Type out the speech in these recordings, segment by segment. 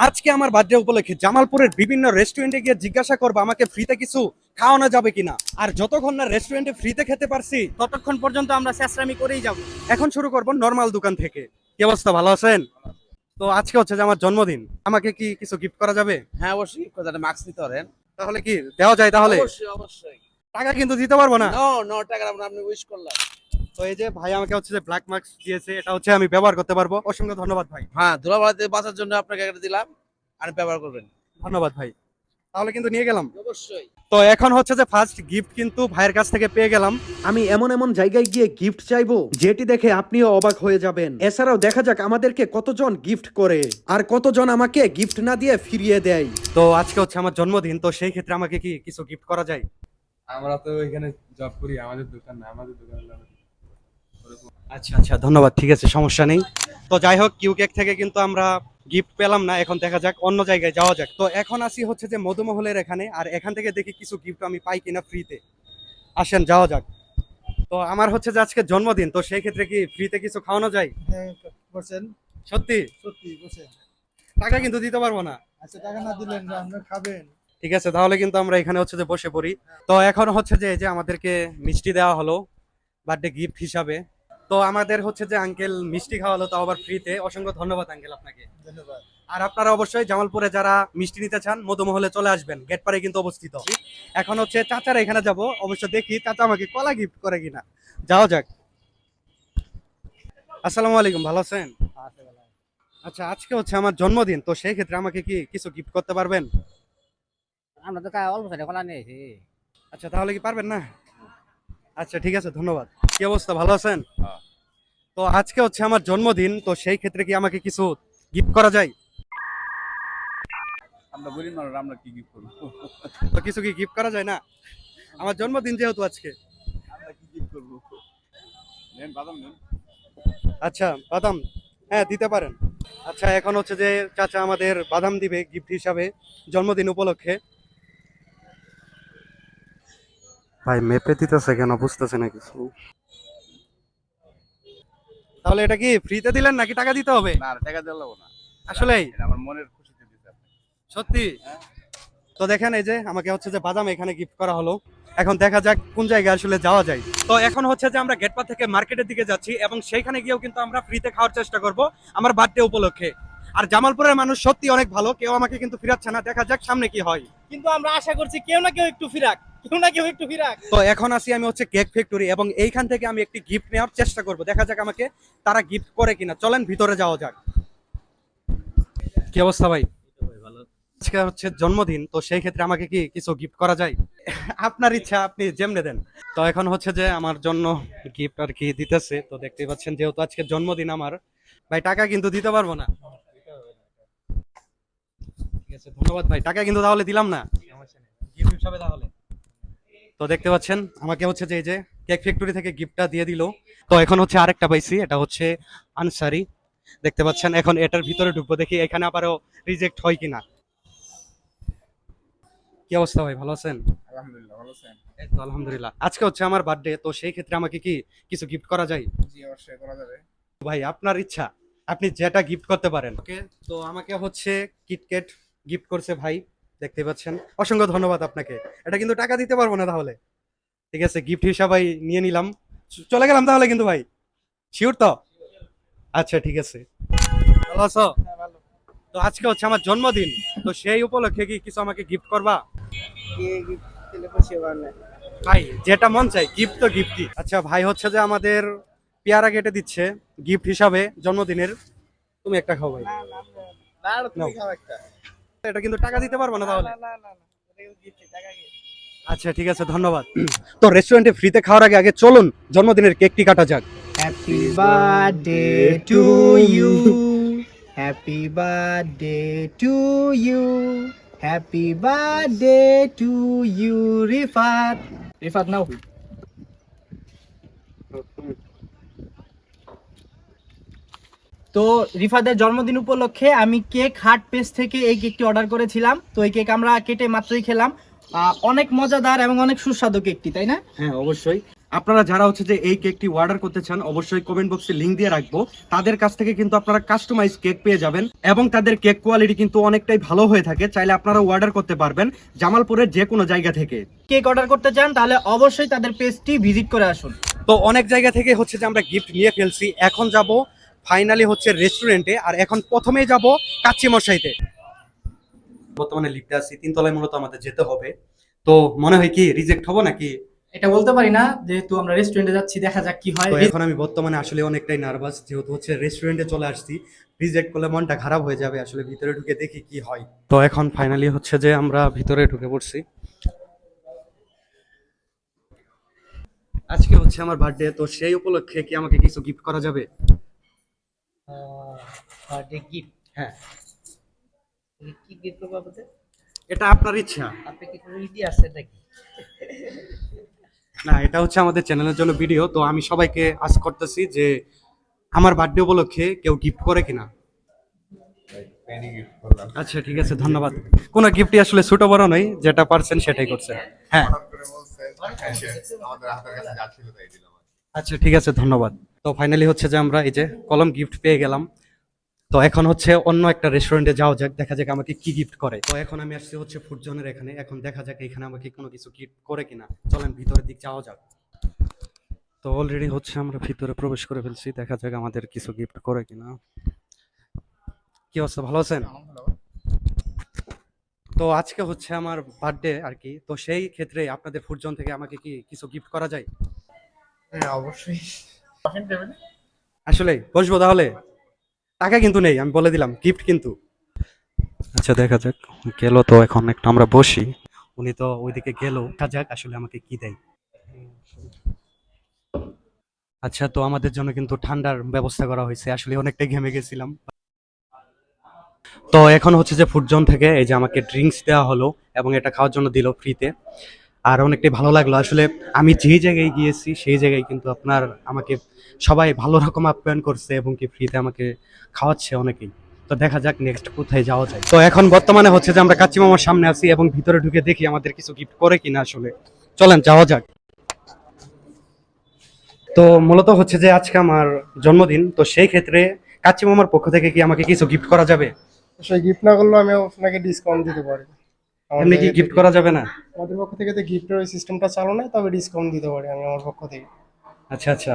আজকে আমার বার্থডে উপলক্ষে জামালপুরের বিভিন্ন রেস্টুরেন্টে গিয়ে জিজ্ঞাসা করব আমাকে ফ্রিতে কিছু খাওয়ানো যাবে কিনা? আর যতক্ষণ না রেস্টুরেন্টে ফ্রিতে খেতে পারছি ততক্ষণ পর্যন্ত আমরা চেষ্টামি করেই যাব। এখন শুরু করব নর্মাল দোকান থেকে। কি অবস্থা ভালো আছেন? তো আজকে হচ্ছে যে আমার জন্মদিন। আমাকে কি কিছু গিফট করা যাবে? হ্যাঁ অবশ্যই কথাটা মাস্ক নিতে পারেন। তাহলে কি দেওয়া যায় তাহলে? অবশ্যই অবশ্যই। টাকা কিন্তু দিতে পারব না। নো নো টাকা আপনি আপনি উইশ করলাম তো এই যে ভাই আমাকে হচ্ছে যে ব্ল্যাক মার্কস দিয়েছে এটা হচ্ছে আমি ব্যবহার করতে পারব। অসংখ্য ধন্যবাদ ভাই। হ্যাঁ ধুলাবাড়িতে বাঁচার জন্য আপনাকে একটা দিলাম আর ব্যবহার করবেন। ধন্যবাদ ভাই। তাহলে কিন্তু নিয়ে গেলাম। অবশ্যই। তো এখন হচ্ছে যে ফার্স্ট গিফট কিন্তু ভাইয়ের কাছ থেকে পেয়ে গেলাম। আমি এমন এমন জায়গায় গিয়ে গিফট চাইব যেটি দেখে আপনিও অবাক হয়ে যাবেন। এছাড়াও দেখা যাক আমাদেরকে কতজন গিফট করে আর কতজন আমাকে গিফট না দিয়ে ফিরিয়ে দেয়। তো আজকে হচ্ছে আমার জন্মদিন তো সেই ক্ষেত্রে আমাকে কি কিছু গিফট করা যায়? আমরা তো এখানে জব করি আমাদের দোকান না আমাদের দোকান হলো আচ্ছা আচ্ছা ধন্যবাদ ঠিক আছে সমস্যা নেই। তো যাই হোক কিউ কেক থেকে কিন্তু আমরা গিফট পেলাম না এখন দেখা যাক অন্য জায়গায় যাওয়া যাক। তো এখন আসি হচ্ছে যে মধুমহলের এখানে আর এখান থেকে দেখি কিছু গিফট আমি পাই কিনা ফ্রিতে আসেন যাওয়া যাক। তো আমার হচ্ছে যে আজকে জন্মদিন তো সেই ক্ষেত্রে কি ফ্রিতে কিছু খাওয়ানো যায়? বলছেন সত্যি? সত্যি টাকা কিন্তু দিতে পারব না। আচ্ছা টাকা না দিলেন আপনি খাবেন। ঠিক আছে তাহলে কিন্তু আমরা এখানে হচ্ছে যে বসে পড়ি। তো এখন হচ্ছে যে এই যে আমাদেরকে মিষ্টি দেওয়া হলো বার্থডে গিফট হিসাবে। তো আমাদের হচ্ছে যে আঙ্কেল মিষ্টি খাওয়ালো তাও আবার ফ্রিতে অসংখ্য ধন্যবাদ আঙ্কেল আপনাকে। ধন্যবাদ। আর আপনারা অবশ্যই জামালপুরে যারা মিষ্টি নিতে চান মধুমহলে চলে আসবেন। গেট পারে কিন্তু অবস্থিত। এখন হচ্ছে চাচারা এখানে যাব। অবশ্য দেখি চাচা আমাকে কলা গিফট করে কিনা। যাও যাক। আসসালামু আলাইকুম ভালো আছেন? আচ্ছা আজকে হচ্ছে আমার জন্মদিন তো সেই ক্ষেত্রে আমাকে কি কিছু গিফট করতে পারবেন? আমরা তো অল্প সাইডে খোলা নিয়েছি আচ্ছা তাহলে কি পারবেন না? আচ্ছা ঠিক আছে ধন্যবাদ। কি অবস্থা ভালো আছেন? তো আজকে হচ্ছে আমার জন্মদিন তো সেই ক্ষেত্রে কি আমাকে কিছু গিফট করা যায়? আমরা গরিব মানুষ আমরা কি গিফট করব? তো কিছু কি গিফট করা যায় না? আমার জন্মদিন যেহেতু আজকে। আমরা কি গিফট করব? নেন বাদাম নেন। আচ্ছা বাদাম। হ্যাঁ দিতে পারেন। আচ্ছা এখন হচ্ছে যে চাচা আমাদের বাদাম দিবে গিফট হিসাবে জন্মদিন উপলক্ষে। ভাই মেপে দিতেছে কেন? বুঝতেছে না কিছু। তাহলে এটা কি ফ্রিতে দিলেন নাকি টাকা দিতে হবে? না টাকা দিতে লাগবো না। আসলেই। এটা আমার মনের খুশিতে দিতে আপনি সত্যি? তো দেখেন এই যে আমাকে হচ্ছে যে বাদাম এখানে গিফট করা হলো। এখন দেখা যাক কোন জায়গায় আসলে যাওয়া যায়। তো এখন হচ্ছে যে আমরা গেটপা থেকে মার্কেটের দিকে যাচ্ছি এবং সেইখানে গিয়েও কিন্তু আমরা ফ্রিতে খাওয়ার চেষ্টা করব আমার বার্থডে উপলক্ষে। আর জামালপুরের মানুষ সত্যি অনেক ভালো কেউ আমাকে কিন্তু ফিরাচ্ছে না। দেখা যাক সামনে কি হয়। কিন্তু আমরা আশা করছি কেউ না কেউ একটু ফিরাক। কেউ না কেউ একটু ফিরাক তো এখন আসি আমি হচ্ছে কেক ফ্যাক্টরি এবং এইখান থেকে আমি একটি গিফট নেওয়ার চেষ্টা করব। দেখা যাক আমাকে তারা গিফট করে কিনা। চলেন ভিতরে যাওয়া যাক। কি অবস্থা ভাই? আজকে হচ্ছে জন্মদিন তো সেই ক্ষেত্রে আমাকে কি কিছু গিফট করা যায়? আপনার ইচ্ছা আপনি যেমনে দেন। তো এখন হচ্ছে যে আমার জন্য গিফট আর কি দিতেছে তো দেখতে পাচ্ছেন যেহেতু আজকে জন্মদিন আমার ভাই টাকা কিন্তু দিতে পারব না। ঠিক আছে ধন্যবাদ ভাই। টাকা কিন্তু তাহলে দিলাম না। গিফট হিসাবে তাহলে। তো দেখতে পাচ্ছেন আমাকে হচ্ছে যে এই যে কেক ফ্যাক্টরি থেকে গিফটটা দিয়ে দিল। তো এখন হচ্ছে আরেকটা পাইছি এটা হচ্ছে আনসারি দেখতে পাচ্ছেন এখন এটার ভিতরে ঢুকবো দেখি এখানে আবারও রিজেক্ট হয় কিনা। কি অবস্থা ভাই ভালো আছেন? আলহামদুলিল্লাহ ভালো আছেন এই তো আলহামদুলিল্লাহ। আজকে হচ্ছে আমার বার্থডে তো সেই ক্ষেত্রে আমাকে কি কিছু গিফট করা যায়? জি অবশ্যই করা যাবে। ভাই আপনার ইচ্ছা আপনি যেটা গিফট করতে পারেন। ওকে তো আমাকে হচ্ছে কিটকেট গিফট করছে ভাই। দেখতে পাচ্ছেন। অসংখ্য ধন্যবাদ আপনাকে। এটা কিন্তু টাকা দিতে পারব না তাহলে। ঠিক আছে গিফট হিসাবে নিয়ে নিলাম। চলে গেলাম তাহলে কিন্তু ভাই। শিওর তো? আচ্ছা ঠিক আছে। ভালো আছো? তো আজকে হচ্ছে আমার জন্মদিন। তো সেই উপলক্ষে কি কিছু আমাকে গিফট করবা? ভাই যেটা মন চাই গিফট তো গিফটই আচ্ছা ভাই হচ্ছে যে আমাদের পেয়ারা কেটে দিচ্ছে গিফট হিসাবে জন্মদিনের। তুমি একটা খাও ভাই। না না, তুমি খাও একটা। এটা কিন্তু টাকা দিতে পারব না তাহলে আচ্ছা ঠিক আছে ধন্যবাদ তো রেস্টুরেন্টে ফ্রিতে খাওয়ার আগে আগে চলুন জন্মদিনের কেকটি কাটা যাক Happy birthday to you. Happy birthday to you. Happy birthday to you, Rifat. Rifat now. তো রিফাদের জন্মদিন উপলক্ষে আমি কেক হার্ট পেজ থেকে এই কেকটি অর্ডার করেছিলাম। তো এই কেক আমরা কেটে মাত্রই খেলাম। অনেক মজাদার এবং অনেক সুস্বাদু কেকটি তাই না? হ্যাঁ অবশ্যই। আপনারা যারা হচ্ছে যে এই কেকটি অর্ডার করতে চান অবশ্যই কমেন্ট বক্সে লিংক দিয়ে রাখব। তাদের কাছ থেকে কিন্তু আপনারা কাস্টমাইজ কেক পেয়ে যাবেন এবং তাদের কেক কোয়ালিটি কিন্তু অনেকটাই ভালো হয়ে থাকে। চাইলে আপনারা অর্ডার করতে পারবেন জামালপুরের যে কোনো জায়গা থেকে। কেক অর্ডার করতে চান তাহলে অবশ্যই তাদের পেজটি ভিজিট করে আসুন। তো অনেক জায়গা থেকে হচ্ছে যে আমরা গিফট নিয়ে ফেলছি। এখন যাব ফাইনালি হচ্ছে রেস্টুরেন্টে আর এখন প্রথমেই যাব কাচ্চি মশাইতে। বর্তমানে লিফটে আছি তিনতলায় মূলত আমাদের যেতে হবে। তো মনে হয় কি রিজেক্ট হব নাকি? এটা বলতে পারি না যেহেতু আমরা রেস্টুরেন্টে যাচ্ছি দেখা যাক কি হয়। এখন আমি বর্তমানে আসলে অনেকটাই নার্ভাস যেহেতু হচ্ছে রেস্টুরেন্টে চলে আসছি। রিজেক্ট করলে মনটা খারাপ হয়ে যাবে আসলে ভিতরে ঢুকে দেখি কি হয়। তো এখন ফাইনালি হচ্ছে যে আমরা ভিতরে ঢুকে পড়ছি। আজকে হচ্ছে আমার বার্থডে তো সেই উপলক্ষে কি আমাকে কিছু গিফট করা যাবে? বার্থডে গিফট হ্যাঁ। কি গিফট করব আপনাদের? এটা আপনার ইচ্ছা। আপনি কি কোনো ইডি আছে নাকি? না এটা হচ্ছে আমাদের চ্যানেলের জন্য ভিডিও তো আমি সবাইকে আজ করতেছি যে আমার বার্থডে উপলক্ষে কেউ গিফট করে কিনা। আচ্ছা ঠিক আছে ধন্যবাদ। কোনো গিফটই আসলে ছোট বড় নয় যেটা পারছেন সেটাই করছেন হ্যাঁ। আচ্ছা ঠিক আছে, ধন্যবাদ। তো ফাইনালি হচ্ছে যে আমরা এই যে কলম গিফট পেয়ে গেলাম। তো এখন হচ্ছে অন্য একটা রেস্টুরেন্টে যাওয়া যাক, দেখা যাক আমাকে কি গিফট করে। তো এখন আমি আসছি হচ্ছে ফুড জোনের এখানে। এখন দেখা যাক এখানে আমাকে কোনো কিছু গিফট করে কিনা। চলেন, ভিতরের দিক যাওয়া যাক। তো অলরেডি হচ্ছে আমরা ভিতরে প্রবেশ করে ফেলছি, দেখা যাক আমাদের কিছু গিফট করে কিনা। কি অবস্থা, ভালো আছেন? তো আজকে হচ্ছে আমার বার্থডে আর কি। তো সেই ক্ষেত্রে আপনাদের ফুড জোন থেকে আমাকে কি কিছু গিফট করা যায়? হ্যাঁ অবশ্যই। আসলে বসবো তাহলে? টাকা কিন্তু নেই আমি বলে দিলাম গিফট কিন্তু। আচ্ছা দেখা যাক। গেল তো এখন একটু আমরা বসি। উনি তো ওইদিকে গেল। দেখা যাক আসলে আমাকে কি দেয়। আচ্ছা তো আমাদের জন্য কিন্তু ঠান্ডার ব্যবস্থা করা হয়েছে। আসলে অনেকটাই ঘেমে গেছিলাম। তো এখন হচ্ছে যে ফুড জোন থেকে এই যে আমাকে ড্রিঙ্কস দেওয়া হলো এবং এটা খাওয়ার জন্য দিল ফ্রিতে আর অনেকটাই ভালো লাগল। আসলে আমি যেই জায়গায় গিয়েছি, সেই জায়গায় কিন্তু আপনার আমাকে সবাই ভালো রকম আপ্যায়ন করছে এবং কি ফ্রিতে আমাকে খাওয়াচ্ছে অনেকেই। তো দেখা যাক নেক্সট কোথায় যাওয়া যায়। তো এখন বর্তমানে হচ্ছে যে আমরা কাচ্চি মামার সামনে আছি এবং ভিতরে ঢুকে দেখি আমাদের কিছু গিফট করে কিনা আসলে। চলেন, যাওয়া যাক। তো মূলত হচ্ছে যে আজকে আমার জন্মদিন, তো সেই ক্ষেত্রে কাচ্চি মামার পক্ষ থেকে কি আমাকে কিছু গিফট করা যাবে? সেই গিফট না করলেও আমি আপনাকে ডিসকাউন্ট দিতে পারি। এমনি কি গিফট করা যাবে না? আমাদের পক্ষ থেকে তো গিফটের ওই সিস্টেমটা চালু নাই তবে ডিসকাউন্ট দিতে পারি আমি আমার পক্ষ থেকে। আচ্ছা আচ্ছা।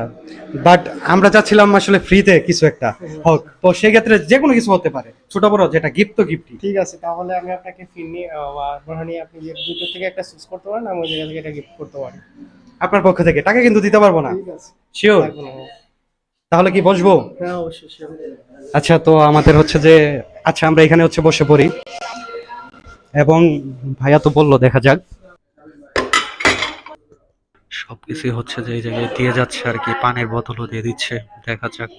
বাট আমরা চাচ্ছিলাম আসলে ফ্রিতে কিছু একটা হোক। তো সেই ক্ষেত্রে যে কোনো কিছু হতে পারে। ছোট বড় যেটা গিফট তো গিফটই ঠিক আছে তাহলে আমি আপনাকে ফিরনি বরহানি আপনি যে দুটো থেকে একটা চুজ করতে পারেন আমি ওই জায়গা থেকে এটা গিফট করতে পারি। আপনার পক্ষ থেকে। টাকা কিন্তু দিতে পারব না। ঠিক আছে। শিওর। তাহলে কি বসবো? হ্যাঁ। আচ্ছা তো আমাদের হচ্ছে যে আচ্ছা আমরা এখানে হচ্ছে বসে পড়ি। এবং ভাইয়া তো বলল দেখা যাক। সবকিছু হচ্ছে যে এই জায়গায় দিয়ে যাচ্ছে আর কি পানির বোতলও দিয়ে দিচ্ছে দেখা যাক।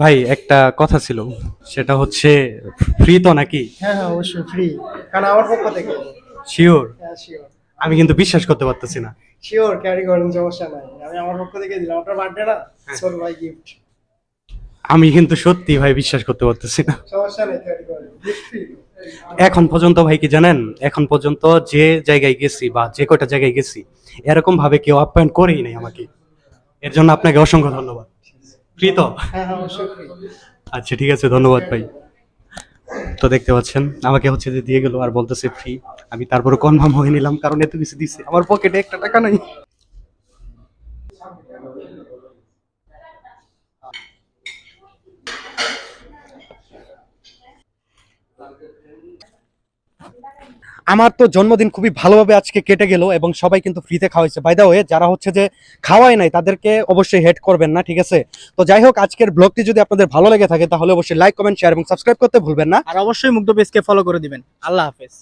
ভাই একটা কথা ছিল সেটা হচ্ছে ফ্রি তো নাকি? হ্যাঁ হ্যাঁ অবশ্যই ফ্রি কারণ আমার পক্ষ থেকে। শিওর হ্যাঁ শিওর আমি কিন্তু বিশ্বাস করতে পারতেছি না। শিওর ক্যারি করেন সমস্যা নাই। আমি আমার পক্ষ থেকে দিলাম। আপনার বার্থডে না? ছোট ভাই গিফট আমি কিন্তু সত্যি ভাই বিশ্বাস করতে পারতেছি না। এখন পর্যন্ত ভাই কি জানেন? এখন পর্যন্ত যে জায়গায় গেছি বা যে কয়টা জায়গায় গেছি, এরকম ভাবে কেউ আপ্যায়ন করেই নাই আমাকে। এর জন্য আপনাকে অসংখ্য ধন্যবাদ। ফ্রি তো আচ্ছা ঠিক আছে, ধন্যবাদ ভাই। তো দেখতে পাচ্ছেন, আমাকে হচ্ছে যে দিয়ে গেল আর বলতেছে ফ্রি আমি তারপরে কনফার্ম হয়ে নিলাম, কারণ এত কিছু দিছে। আমার পকেটে একটা টাকা নাই। আমার তো জন্মদিন খুবই ভালোভাবে আজকে কেটে গেল এবং সবাই কিন্তু ফ্রিতে খাওয়াইছে। বাই দা ওয়ে যারা হচ্ছে যে খাওয়াই নাই, তাদেরকে অবশ্যই হেড করবেন না, ঠিক আছে? তো যাই হোক, আজকের ব্লগটি যদি আপনাদের ভালো লেগে থাকে, তাহলে অবশ্যই লাইক কমেন্ট শেয়ার এবং সাবস্ক্রাইব করতে ভুলবেন না। আর অবশ্যই মুগ্ধ পেজকে ফলো করে দিবেন। আল্লাহ হাফেজ।